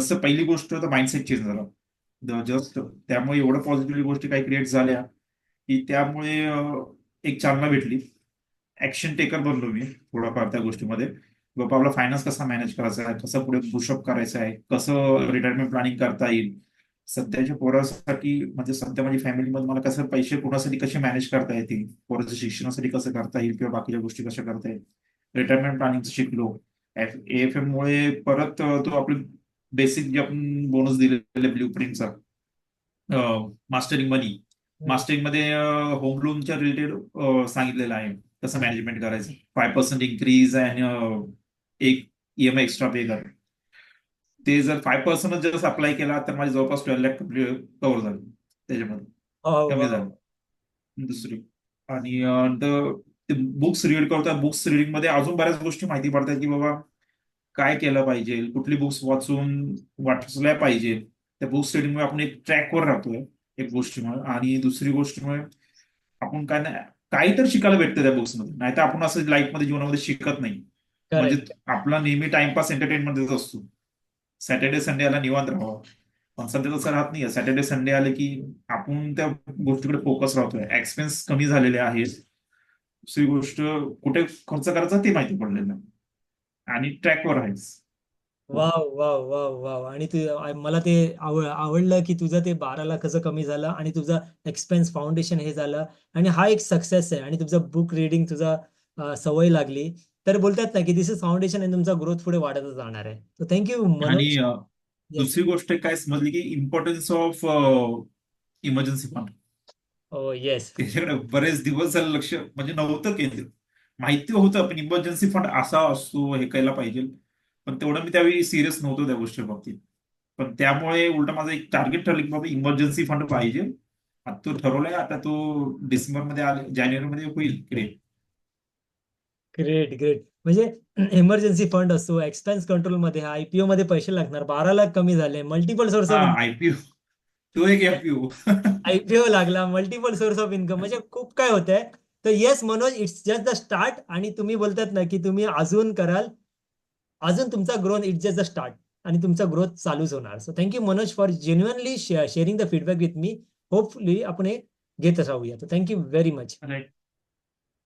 जसं पहिली गोष्ट तर माइंडसेट चेंज झाला. जस्ट त्यामुळे एवढं पॉझिटिव्ह गोष्टी काही क्रिएट झाल्या की त्यामुळे एक चालना भेटली. ऍक्शन टेकर बनलो मी थोडाफार त्या गोष्टीमध्ये. बाबा आपला फायनान्स कसा मॅनेज करायचा आहे? कसं पुढे पुशअप करायचं आहे? कसं रिटायरमेंट प्लॅनिंग करता येईल? सध्याच्या पोरासाठी म्हणजे सध्या माझ्या फॅमिलीमध्ये मला कसं पैसे कोणासाठी कसे मॅनेज करता येतील? पोराच्या शिक्षणासाठी कसं करता येईल? किंवा बाकीच्या गोष्टी कशा करता येईल? रिटायरमेंट प्लॅनिंग शिकलो. एफ एफ एम मुळे परत तो आपले बेसिक जे आपण बोनस दिलेले ब्ल्यू प्रिंटचा मास्टरिंग मनी मास्टरिंगमध्ये होम लोनच्या रिलेटेड सांगितलेलं आहे. कसं मॅनेजमेंट करायचं. फाय पर्सेंट इन्क्रीज आणि अं, एक ईएमआय एक्स्ट्रा पे कर. ते जर फाय पर्सेंट जर अप्लाय केला तर माझे जवळपास ट्वेल्व लॅक कव्हर झाले. त्याच्यामध्ये. हो, कमी वा. झालं. दुसरी. आणि बुक्स रीड करतात. बुक्स रिडिंगमध्ये अजून बऱ्याच गोष्टी माहिती पडतात की बाबा काय केलं पाहिजे कुठली बुक्स वाचून वाचल्या पाहिजे त्या बुक्स रिडिंगमुळे आपण एक ट्रॅकवर राहतोय एक गोष्टीमुळे. आणि दुसरी गोष्टीमुळे आपण काय नाही काही तर शिकायला भेटतं त्या बुक्समध्ये नाही तर आपण असं लाईफमध्ये जीवनामध्ये शिकत नाही. म्हणजे. आपला नेहमी टाइमपास एंटरटेनमेंटच असतो. सॅटर्डे संडे आला निवांत राहावं. पण सध्या तसं राहत नाही सॅटर्डे संडे आले की आपण त्या गोष्टीकडे फोकस राहतोय. एक्सपेन्स कमी झालेले आहेत. दुसरी गोष्ट कुठे खर्च करायचा ते माहिती पडलेलं नाही. आणि ट्रॅकवर आहेच वाव वाव वाव वाव. आणि तू आ- मला ते आव आवडलं की तुझं ते बाराला कसं कमी झालं आणि तुझं एक्सपेन्स फाउंडेशन हे झालं. आणि हा एक सक्सेस आहे आणि तुझं बुक रिडिंग तुझा अ, सवय लागली. तर बोलतात ना की दिस इज फाउंडेशन आणि तुमचा ग्रोथ पुढे वाढतच जाणार आहे. तर थँक्यू आणि मनोज. अं, दुसरी गोष्ट काय समजली की इम्पॉर्टन्स ऑफ इमर्जन्सी फंड हो येस त्याच्याकडे बरेच दिवस झालं लक्ष म्हणजे नव्हतं केंद्र माहिती होतं पण इमर्जन्सी फंड असा असतो हे करायला पाहिजे. पण तेवढं मी त्यावेळी सिरियस नव्हतो त्या गोष्टी बाबतीत. पण त्यामुळे उलट माझं एक टार्गेट ठरलं की बाबा इमर्जन्सी फंड पाहिजे. आता तो ठरवलाय आता तो डिसेंबरमध्ये आले जानेवारी मध्ये होईल. क्रिएट ग्रेट ग्रेट म्हणजे इमर्जन्सी फंड असतो एक्सपेन्स कंट्रोलमध्ये आयपीओ मध्ये पैसे लागणार. बारा लाख कमी झाले मल्टिपल सोर्स ऑफ आयपीओ तो एक एफपीओ आयपीओ लागला मल्टिपल सोर्स ऑफ इन्कम म्हणजे खूप काय होतंय तर yes Manoj it's just the start आणि तुम्ही बोलतात ना की तुम्ही अजून कराल. अजून तुमचा growth it's just the start आणि तुमचा ग्रोथ चालूच होणार. So thank you Manoj for genuinely sharing the feedback with me hopefully आपण हे घेत राहूया. तर थँक्यू व्हेरी मच राईट